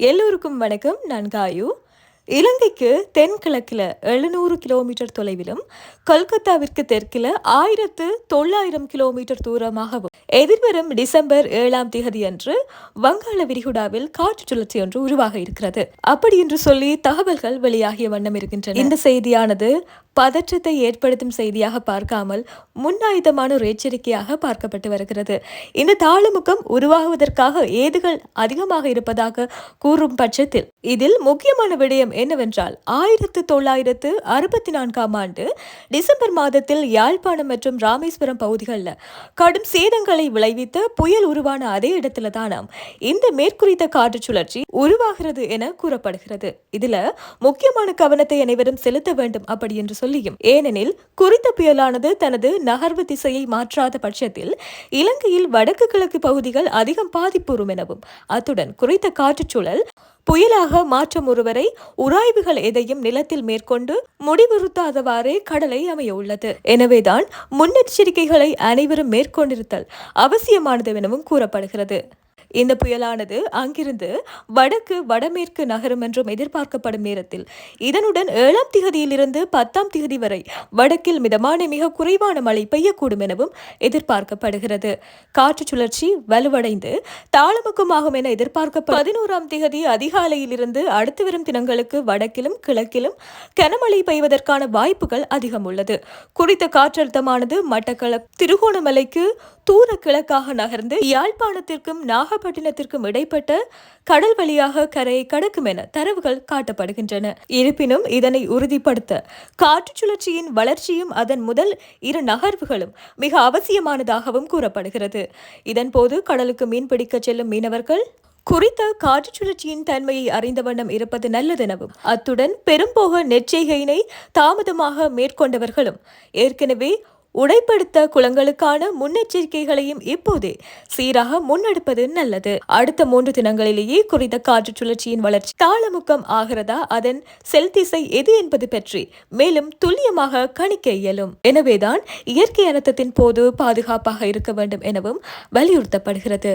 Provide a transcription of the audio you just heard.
எல்லோருக்கும் வணக்கம். நான் காயு. இலங்கைக்கு தென்கிழக்கில் எழுநூறு கிலோமீட்டர் தொலைவிலும் கொல்கத்தாவிற்கு தெற்கில் ஆயிரத்து தொள்ளாயிரம் கிலோமீட்டர் தூரமாகவும் எதிர்வரும் டிசம்பர் ஏழாம் தேதி அன்று வங்காள விரிகுடாவில் காற்று சுழற்சி ஒன்று உருவாக இருக்கிறது. அப்படி என்று சொல்லி தகவல்கள் வெளியாகிய வண்ணம் இருக்கின்றன. இந்த செய்தியானது பதற்றத்தை ஏற்படுத்தும் செய்தியாக பார்க்காமல் முன்னாயுதமான ஒரு எச்சரிக்கையாக பார்க்கப்பட்டு வருகிறது. இந்த தாளமுகம் உருவாகுவதற்காக ஏதுகள் அதிகமாக இருப்பதாக கூறும் பட்சத்தில் இதில் முக்கியமான விடயம் என்னவென்றால் ஆயிரத்து தொள்ளாயிரத்து அறுபத்தி நான்காம் ஆண்டு டிசம்பர் மாதத்தில் யாழ்ப்பாணம் மற்றும் ராமேஸ்வரம் பகுதிகளில் கடும் சேதங்களை விளைவித்த புயல் உருவான அதே இடத்துல தானாம் இந்த மேற்குறித்த காற்று சுழற்சி உருவாகிறது என கூறப்படுகிறது. இதுல முக்கியமான கவனத்தை அனைவரும் செலுத்த வேண்டும் அப்படி என்று சொல்லியும் ஏனெனில் குறித்த புயலானது தனது நகர்வு திசையை மாற்றாத பட்சத்தில் இலங்கையில் வடக்கு கிழக்கு பகுதிகள் அதிகம் பாதிப்புறும் எனவும் அத்துடன் குறித்த காற்றுச்சூழல் புயலாக மாற்றம் ஒருவரை உராய்வுகள் எதையும் நிலத்தில் மேற்கொண்டு முடிவுறுத்தாதவாறே கடலை அமைய உள்ளது எனவேதான் முன்னெச்சரிக்கைகளை அனைவரும் மேற்கொண்டிருத்தல் அவசியமானது எனவும் கூறப்படுகிறது. இந்த புயலானது அங்கிருந்து வடக்கு வடமேற்கு நகரும் என்றும் எதிர்பார்க்கப்படும் நேரத்தில். இதனுடன் ஏழாம் திகதியிலிருந்து பத்தாம் திகதி வரை வடக்கில் மிதமான மிக குறைவான மழை பெய்யக்கூடும் எனவும் எதிர்பார்க்கப்படுகிறது. காற்று சுழற்சி வலுவடைந்து தாளமுக்கமாகும் என எதிர்பார்க்க பதினோராம் திகதி அதிகாலையிலிருந்து அடுத்து வரும் தினங்களுக்கு வடக்கிலும் கிழக்கிலும் கனமழை பெய்வதற்கான வாய்ப்புகள் அதிகம் உள்ளது குறித்த காற்றழுத்தமானது மட்டக்களப் திருகோணமலைக்கு தூர கிழக்காக நகர்ந்து யாழ்ப்பாணத்திற்கும் நாகப்பட்டினத்திற்கும் இடைப்பட்ட கடல் வழியாக கரையை கடக்கும் என தரவுகள் காட்டப்படுகின்றன. இருப்பினும் இதனை உறுதிப்படுத்த காற்று சுழற்சியின் வளர்ச்சியும் அதன் முதல் இரு நகர்வுகளும் மிக அவசியமானதாகவும் கூறப்படுகிறது. இதன்போது கடலுக்கு மீன்பிடிக்க செல்லும் மீனவர்கள் குறித்த காற்று சுழற்சியின் தன்மையை அறிந்த வண்ணம் இருப்பது நல்லதெனவும் அத்துடன் பெரும்போக நெச்சைகையினை தாமதமாக மேற்கொண்டவர்களும் ஏற்கனவே உடைப்படுத்த குளங்களுக்கான முன்னெச்சரிக்கைகளையும் இப்போதே சீராக முன்னெடுப்பது நல்லது. அடுத்த மூன்று தினங்களிலேயே குறித்த காற்று சுழற்சியின் வளர்ச்சி தாளமுக்கம் ஆகிறதா? அதன் செல்திசை எது என்பது பற்றி மேலும் துல்லியமாக கணிக்க இயலும். எனவேதான் இயற்கை அனர்த்தத்தின் போது பாதுகாப்பாக இருக்க வேண்டும் எனவும் வலியுறுத்தப்படுகிறது.